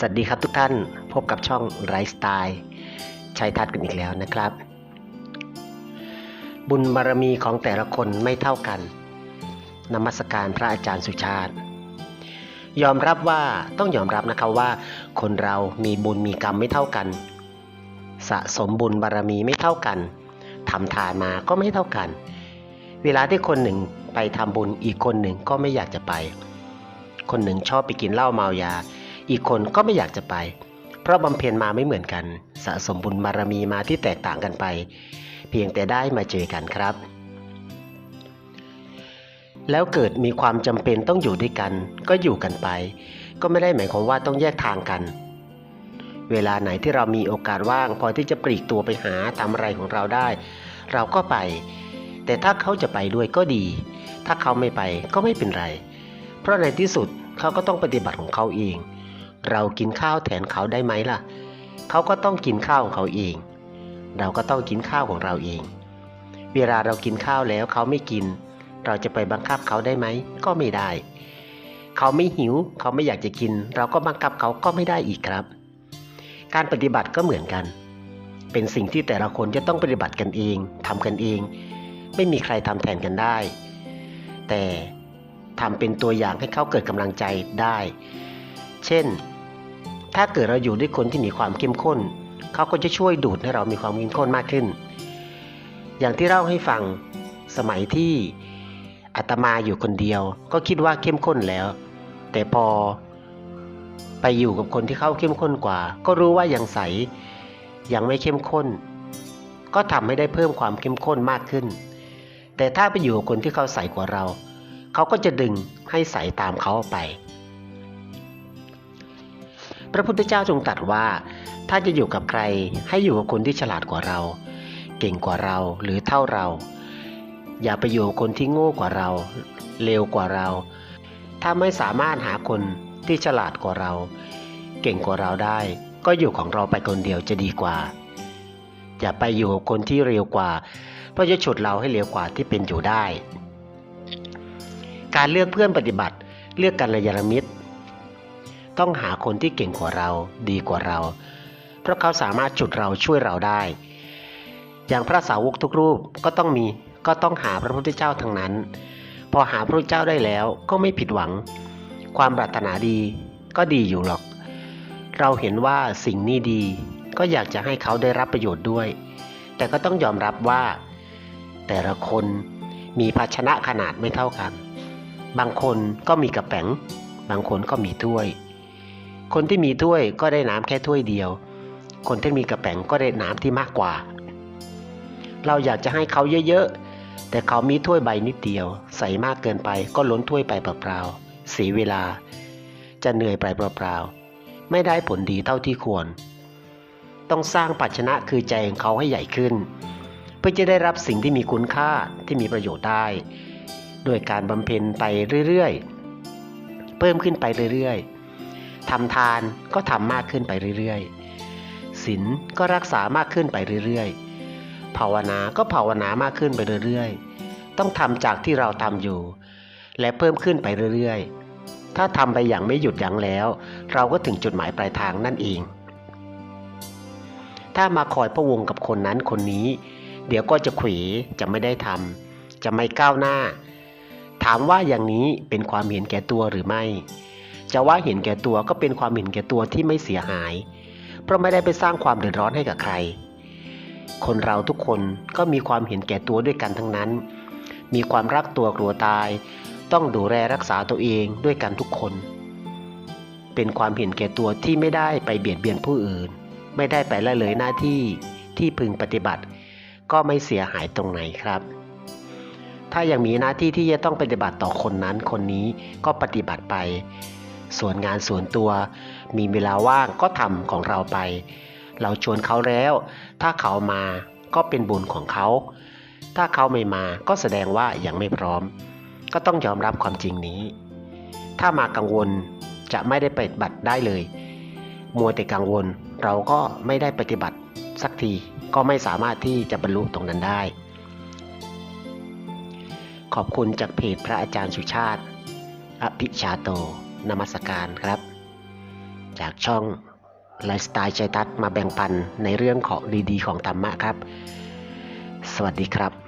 สวัสดีครับทุกท่านพบกับช่องไ i ฟ์สไตล์ชัยทัศน์กันอีกแล้วนะครับ บุญบารมีของแต่ละคนไม่เท่ากันนมัสการพระอาจารย์สุชาติ ยอมรับว่าต้องยอมรับนะครับว่า คนเรามีบุญมีกรรมไม่เท่ากัน สะสมบุญบารมีไม่เท่ากันทำทานมาก็ไม่เท่ากัน เวลาที่คนหนึ่งไปทำบุญอีกคนหนึ่งก็ไม่อยากจะไป คนหนึ่งชอบไปกินเหล้าเมายา อีกคนก็ไม่อยากจะไป เพราะบำเพ็ญมาไม่เหมือนกัน สะสมบุญบารมีมาที่แตกต่างกันไป เพียงแต่ได้มาเจอกันครับ แล้วเกิดมีความจำเป็นต้องอยู่ด้วยกัน ก็อยู่กันไป ก็ไม่ได้หมายความว่าต้องแยกทางกัน เวลาไหนที่เรามีโอกาสว่าง พอที่จะปลีกตัวไปหาทำอะไรของเราได้ เราก็ไป แต่ถ้าเขาจะไปด้วยก็ดี ถ้าเขาไม่ไปก็ไม่เป็นไร เพราะในที่สุดเขาก็ต้องปฏิบัติของเขาเอง เรากินข้าวแทนเขาได้ไหมล่ะ เขาก็ต้องกินข้าวของเขาเอง เราก็ต้องกินข้าวของเราเอง เวลาเรากินข้าวแล้วเขาไม่กิน เราจะไปบังคับเขาได้ไหม ก็ไม่ได้ เขาไม่หิว เขาไม่อยากจะกิน เราก็บังคับเขาก็ไม่ได้อีกครับ การปฏิบัติก็เหมือนกัน เป็นสิ่งที่แต่ละคนจะต้องปฏิบัติกันเองทำกันเอง ไม่มีใครทำแทนกันได้ แต่ทำเป็นตัวอย่างให้เขาเกิดกำลังใจได้ เช่น ถ้าเกิดเราอยู่ด้วยคนที่มีความเข้มข้น เขาก็จะช่วยดูดให้เรามีความเข้มข้นมากขึ้น อย่างที่เล่าให้ฟังสมัยที่อาตมาอยู่คนเดียว ก็คิดว่าเข้มข้นแล้ว แต่พอไปอยู่กับคนที่เขาเข้มข้นกว่า ก็รู้ว่ายังใสยังไม่เข้มข้น ก็ทำให้ได้เพิ่มความเข้มข้นมากขึ้น แต่ถ้าไปอยู่กับคนที่เขาใสกว่าเรา เขาก็จะดึงให้ใสตามเขาไป พระพุทธเจ้าทรงตรัสว่า ถ้าจะอยู่กับใครให้อยู่กับคนที่ฉลาดกว่าเรา เก่งกว่าเราหรือเท่าเรา อย่าไปอยู่กับคนที่โง่กว่าเราเร็วกว่าเรา ถ้าไม่สามารถหาคนที่ฉลาดกว่าเรา เก่งกว่าเราได้ ก็อยู่ของเราไปคนเดียวจะดีกว่า อย่าไปอยู่กับคนที่เร็วกว่า เพราะจะฉุดเราให้เร็วกว่าที่เป็นอยู่ได้ การเลือกเพื่อนปฏิบัติ เลือกกันรยามิตร ต้องหาคนที่เก่งกว่าเรา ดีกว่าเรา เพราะเขาสามารถฉุดเราช่วยเราได้ อย่างพระสาวกทุกรูปก็ต้องมีก็ต้องหาพระพุทธเจ้าทั้งนั้น พอหาพระพุทธเจ้าได้แล้วก็ไม่ผิดหวัง ความปรารถนาดีก็ดีอยู่หรอก เราเห็นว่าสิ่งนี้ดี ก็อยากจะให้เขาได้รับประโยชน์ด้วย แต่ก็ต้องยอมรับว่า แต่ละคนมีภาชนะขนาดไม่เท่ากัน บางคนก็มีกระแป๋ง บางคนก็มีถ้วย คนที่มีถ้วยก็ได้น้ำแค่ถ้วยเดียว คนที่มีกระแป๋งก็ได้น้ำที่มากกว่า เราอยากจะให้เขาเยอะๆ แต่เขามีถ้วยใบนิดเดียว ใส่มากเกินไปก็ล้นถ้วยไปเปล่าๆเสียเวลา จะเหนื่อยไปเปล่าๆไม่ได้ผลดีเท่าที่ควร ต้องสร้างภาชนะคือใจของเขาให้ใหญ่ขึ้น เพื่อจะได้รับสิ่งที่มีคุณค่าที่มีประโยชน์ได้ โดยการบำเพ็ญไปเรื่อยๆ เพิ่มขึ้นไปเรื่อยๆ ทำทานก็ทำมากขึ้นไปเรื่อยๆศีลก็รักษามากขึ้นไปเรื่อยๆ ภาวนาก็ภาวนามากขึ้นไปเรื่อยๆ ต้องทำจากที่เราทำอยู่ และเพิ่มขึ้นไปเรื่อยๆ ถ้าทำไปอย่างไม่หยุดยั้งแล้ว เราก็ถึงจุดหมายปลายทางนั่นเอง ถ้ามาคอยพะวงกับคนนั้นคนนี้ เดี๋ยวก็จะขวีจะไม่ได้ทำจะไม่ก้าวหน้า ถามว่าอย่างนี้เป็นความเห็นแก่ตัวหรือไม่ จะว่าเห็นแก่ตัวก็เป็นความเห็นแก่ตัวที่ไม่เสียหาย เพราะไม่ได้ไปสร้างความเดือดร้อนให้กับใคร คนเราทุกคนก็มีความเห็นแก่ตัวด้วยกันทั้งนั้น มีความรักตัวกลัวตาย ต้องดูแลรักษาตัวเองด้วยกันทุกคน เป็นความเห็นแก่ตัวที่ไม่ได้ไปเบียดเบียนผู้อื่น ไม่ได้ไปละเลยหน้าที่ที่พึงปฏิบัติ ก็ไม่เสียหายตรงไหนครับถ้ายังมีหน้าที่ที่จะต้องปฏิบัติต่อคนนั้นคนนี้ก็ปฏิบัติไป ส่วนงานส่วนตัว มีเวลาว่างก็ทำของเราไป เราชวนเขาแล้ว ถ้าเขามาก็เป็นบุญของเขา ถ้าเขาไม่มาก็แสดงว่ายังไม่พร้อม ก็ต้องยอมรับความจริงนี้ ถ้ามากังวลจะไม่ได้ปฏิบัติได้เลย มัวแต่กังวลเราก็ไม่ได้ปฏิบัติสักทีก็ไม่สามารถที่จะบรรลุตรงนั้นได้ ขอบคุณจากเพจพระอาจารย์สุชาติ อภิชาโต นมัสการครับ จากช่องไลฟ์สไตล์ใจทัศมาแบ่งปันในเรื่องของดีๆของธรรมะครับ สวัสดีครับ